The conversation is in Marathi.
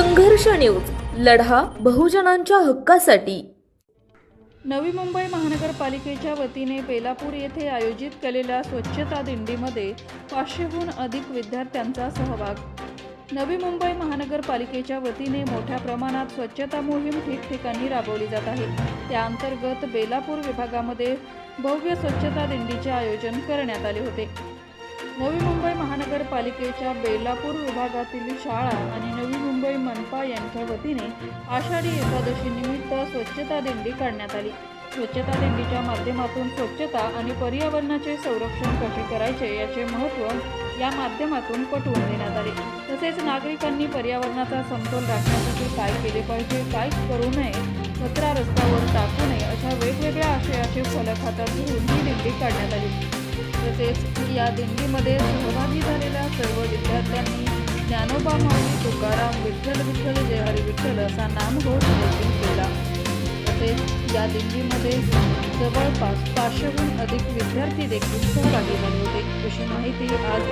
संघर्ष न्यूज. लढा बहुजनांच्या हक्कासाठी. नवी मुंबई महानगरपालिकेच्या वतीने बेलापूर येथे आयोजित केलेल्या स्वच्छता दिंडीमध्ये पाचशेहून अधिक विद्यार्थ्यांचा सहभाग. नवी मुंबई महानगरपालिकेच्या वतीने मोठ्या प्रमाणात स्वच्छता मोहीम ठिकठिकाणी राबवली जात आहे. त्या अंतर्गत बेलापूर विभागामध्ये भव्य स्वच्छता दिंडीचे आयोजन करण्यात आले होते. नवी मुंबई महानगरपालिकेच्या बेलापूर विभागातील शाळा आणि नवी मुंबई संस्थेच्या वतीने आषाढी एकादशी निमित्त स्वच्छता दिंडी काढण्यात आली. स्वच्छता दिंडीच्या माध्यमातून स्वच्छता आणि पर्यावरणाचे संरक्षण कसे करायचे याचे महत्त्व या माध्यमातून पटवून देण्यात आले. तसेच नागरिकांनी पर्यावरणाचा समतोल राखण्यासाठी काय केले पाहिजे काय करू नये कचरा रस्त्यावर टाकू नये अशा वेगवेगळ्या आशयाचे फलक हातात घेऊन ही दिंडी काढण्यात आली. तसेच या दिंडीमध्ये सहभागी झालेल्या सर्व विद्यार्थ्यांनी ज्ञानोबा माऊली तुकाराम विठ्ठल विठ्ठल जय हरी विठ्ठल असा नामघोष देखील केला. तसेच या दिंडीमध्ये जवळपास पाचशेहून अधिक विद्यार्थी देखील सहभागी झाले होते. अशी माहिती आज